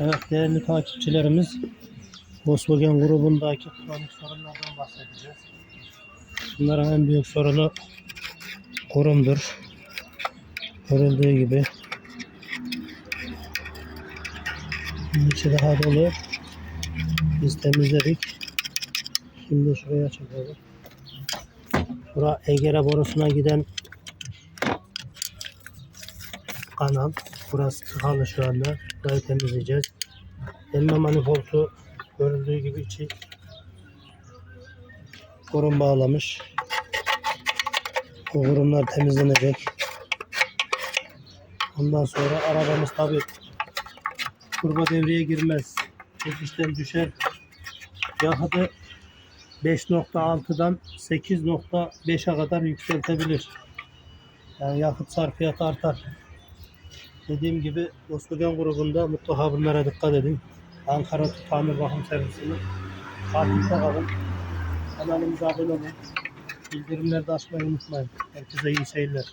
Evet değerli takipçilerimiz Volkswagen grubundaki kronik sorunlardan bahsedeceğiz. Bunların en büyük sorunu kurumdur. Görüldüğü gibi. İçi daha dolu. Biz temizledik. Şimdi şuraya çekelim. Bura Egere borusuna giden kanal. Burası tıkalı şu anda. Burayı temizleyeceğiz. Elma manifoldu görüldüğü gibi içi kurum bağlamış. O kurumlar temizlenecek. Ondan sonra arabamız tabi kurba devreye girmez. Çekişten düşer. Yakıtı 5.6'dan 8.5'e kadar yükseltebilir. Yani yakıt sarfiyatı artar. Dediğim gibi Volkswagen grubunda mutlaka bunlara dikkat edin. Ankara Tamir Bakım Servisini takipte kalın. Kanalımıza abone olun. Bildirimleri de açmayı unutmayın. Herkese iyi seyirler.